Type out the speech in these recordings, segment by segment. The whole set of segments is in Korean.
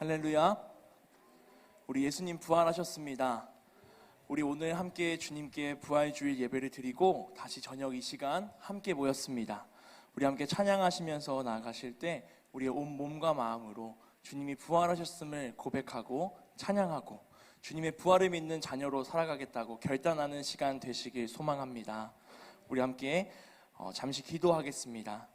할렐루야. 우리 예수님 부활하셨습니다. 우리 오늘 함께 주님께 부활주일 예배를 드리고 다시 저녁 이 시간 함께 모였습니다. 우리 함께 찬양하시면서 나아가실 때 우리의 온 몸과 마음으로 주님이 부활하셨음을 고백하고 찬양하고 주님의 부활을 믿는 자녀로 살아가겠다고 결단하는 시간 되시길 소망합니다. 우리 함께 어, 잠시 기도하겠습니다.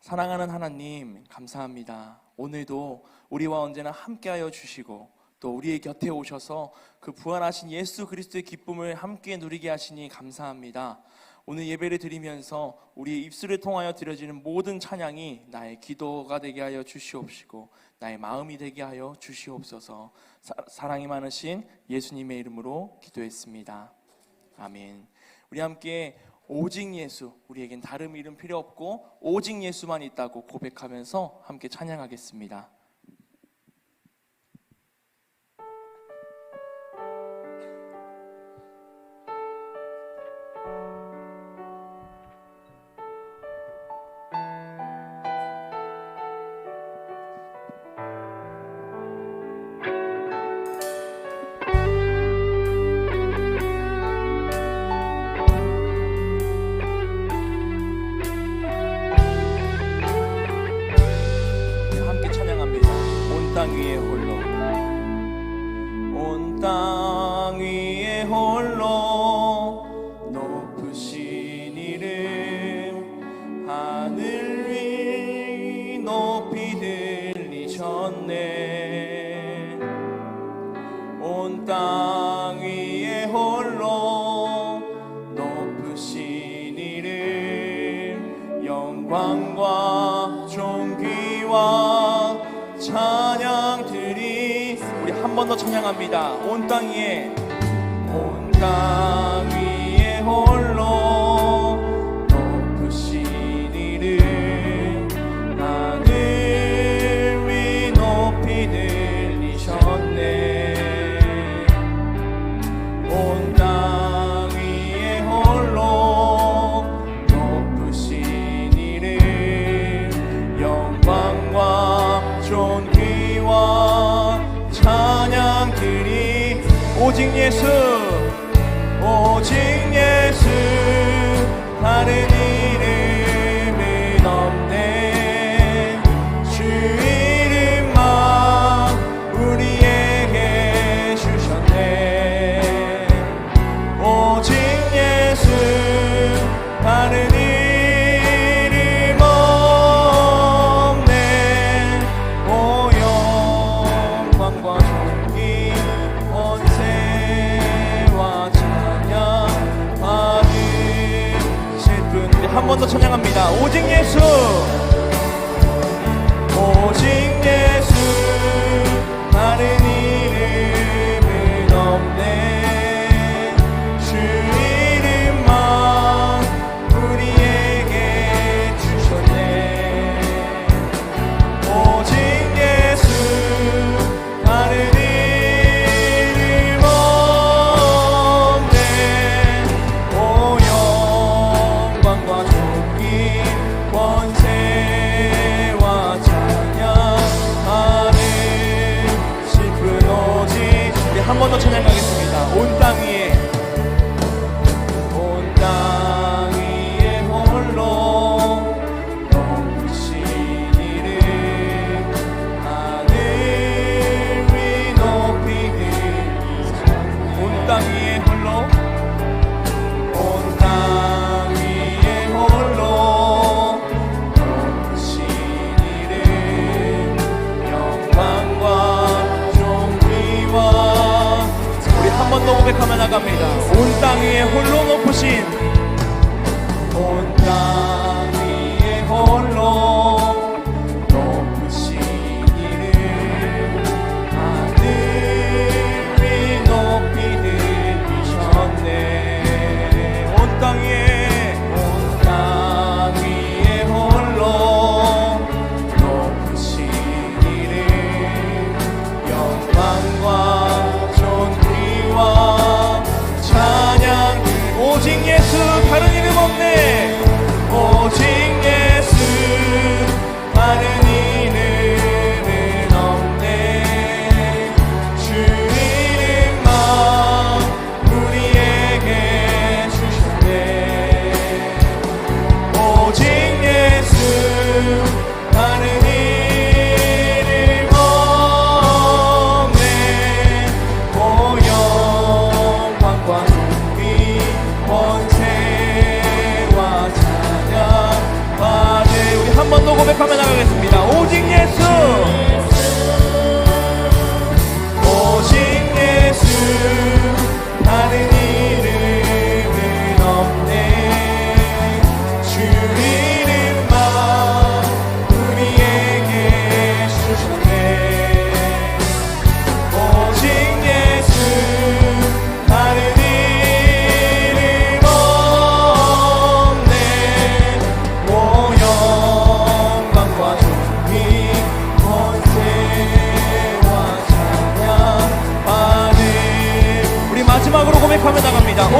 사랑하는 하나님, 감사합니다. 오늘도 우리와 언제나 함께하여 주시고 또 우리의 곁에 오셔서 그 부활하신 예수 그리스도의 기쁨을 함께 누리게 하시니 감사합니다. 오늘 예배를 드리면서 우리의 입술을 통하여 드려지는 모든 찬양이 나의 기도가 되게 하여 주시옵시고 나의 마음이 되게 하여 주시옵소서. 사, 사랑이 많으신 예수님의 이름으로 기도했습니다. 아멘. 우리 함께 오직 예수, 우리에겐 다른 이름 필요 없고 오직 예수만 있다고 고백하면서 함께 찬양하겠습니다. 땅 위에 온 찬양합니다. 온 땅 위에 온 땅 땅 위에 홀로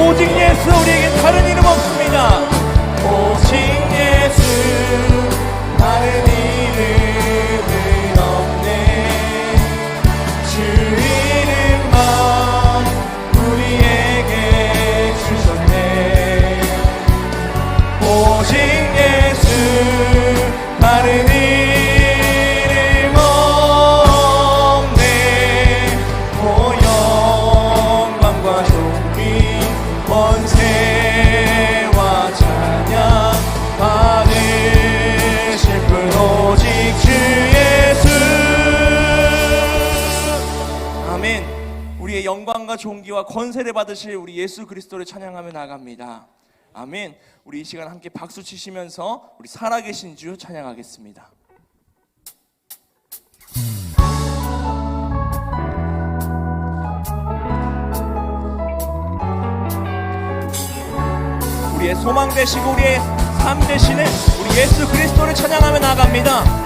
오직 예수 우리에게 다른 이름 없습니다. 영광과 존귀와 권세를 받으실 우리 예수 그리스도를 찬양하며 나갑니다. 아멘. 우리 이 시간 함께 박수 치시면서 우리 살아계신 주 찬양하겠습니다. 우리의 소망 되시고 우리의 삶 되시는 우리 예수 그리스도를 찬양하며 나갑니다.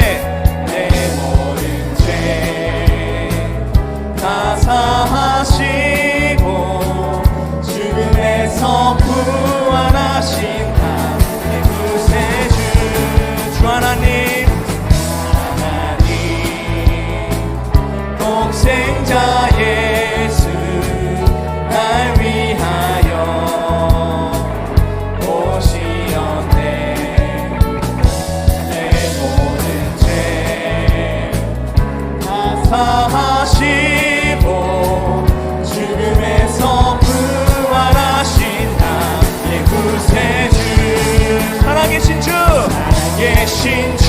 계신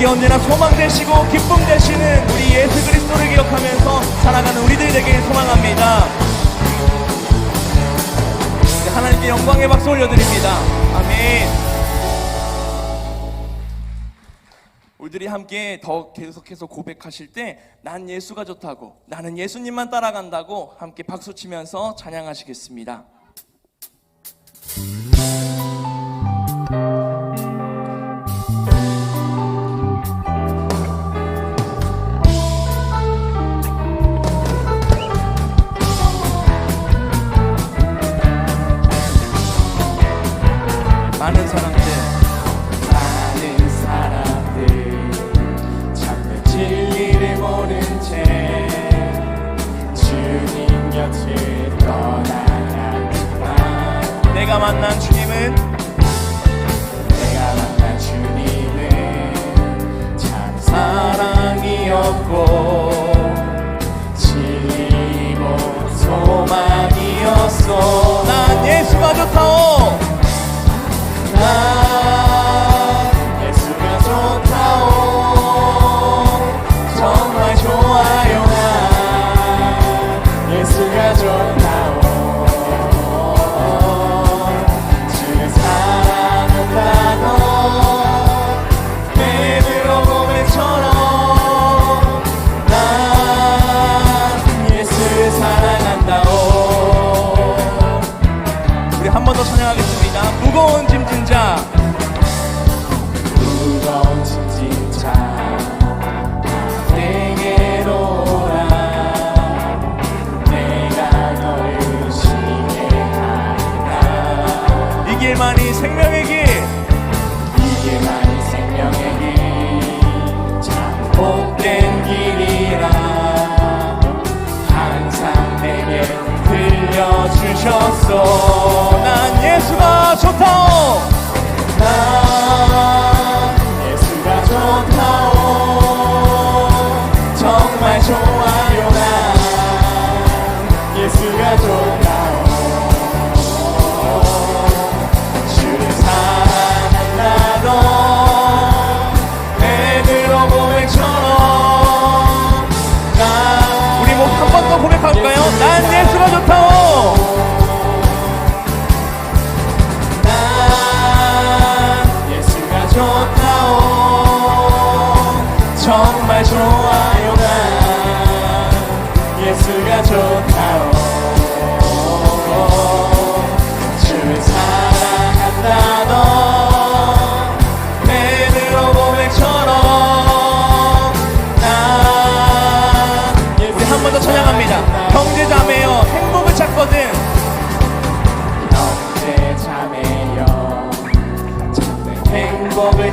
우리에게 언제나 소망 되시고 기쁨 되시는 우리 예수 그리스도를 기억하면서 살아가는 우리들에게 소망합니다. 네, 하나님께 영광의 박수 올려드립니다. 아멘. 우리들이 함께 더 계속해서 고백하실 때 난 예수가 좋다고 나는 예수님만 따라간다고 함께 박수 치면서 찬양하시겠습니다.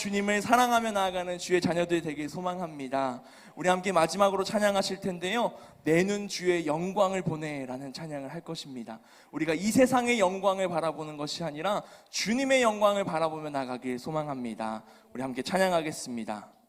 주님을 사랑하며 나아가는 주의 자녀들 되길 소망합니다. 우리 함께 마지막으로 찬양하실 텐데요. 내 눈 주의 영광을 보내라는 찬양을 할 것입니다. 우리가 이 세상의 영광을 바라보는 것이 아니라 주님의 영광을 바라보며 나가길 소망합니다. 우리 함께 찬양하겠습니다.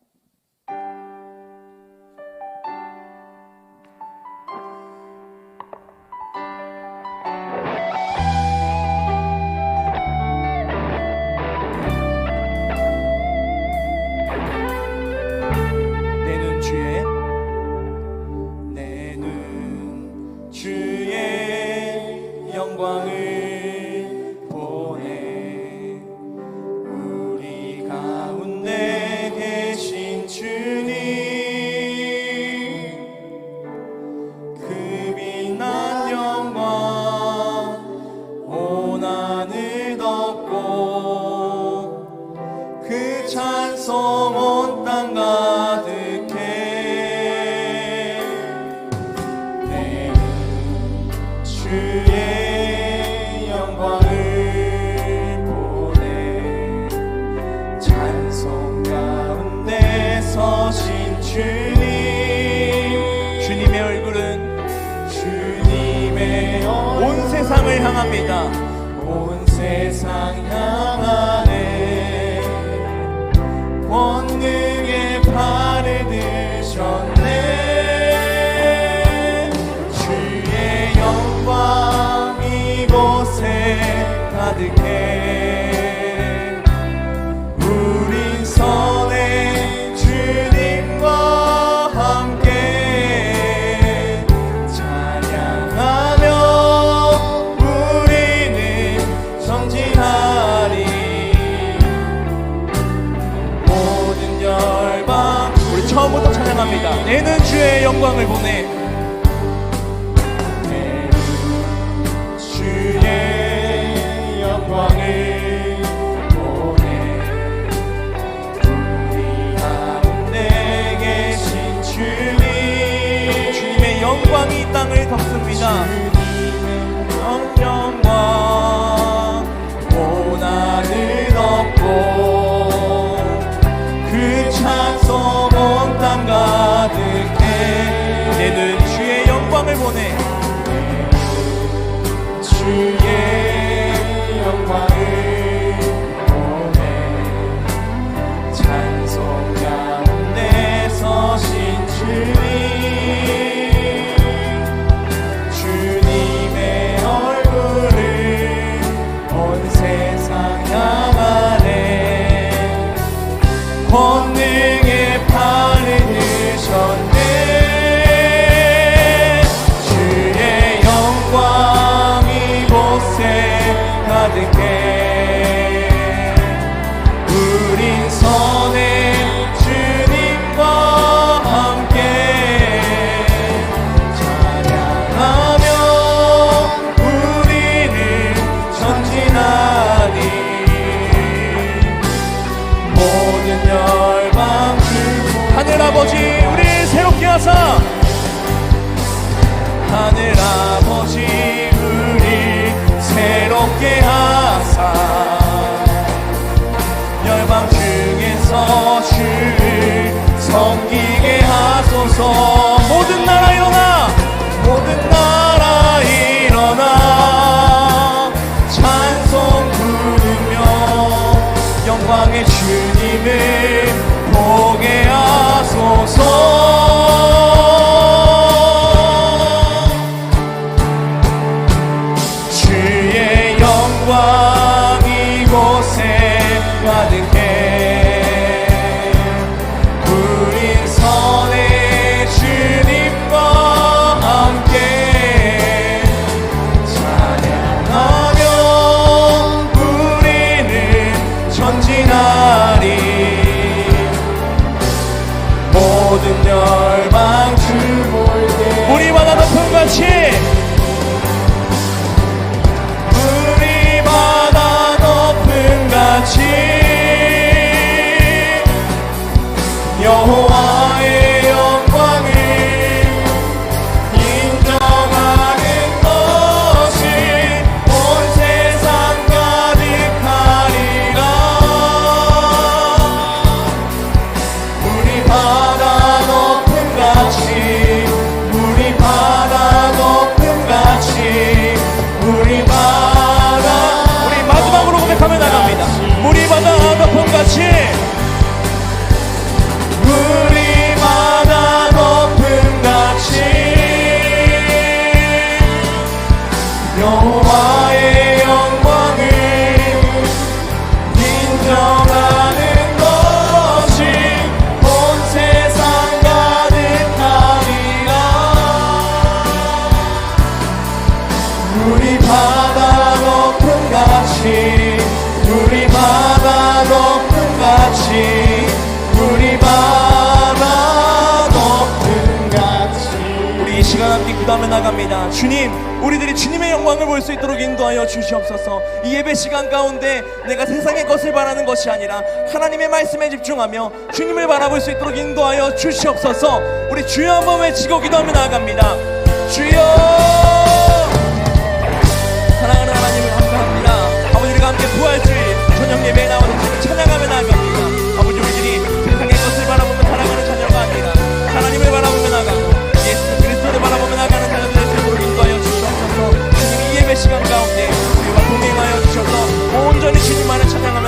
涙 기도하며 나갑니다. 주님 우리들이 주님의 영광을 볼 수 있도록 인도하여 주시옵소서. 이 예배 시간 가운데 내가 세상의 것을 바라는 것이 아니라 하나님의 말씀에 집중하며 주님을 바라볼 수 있도록 인도하여 주시옵소서. 우리 주여 한번 외치고 기도하며 나아갑니다. 주여! 사랑하는 하나님을 감사합니다. 아버지 우리가 함께 부활주일 저녁 예배에 주님을 찬양하며 나아갑니다. Sin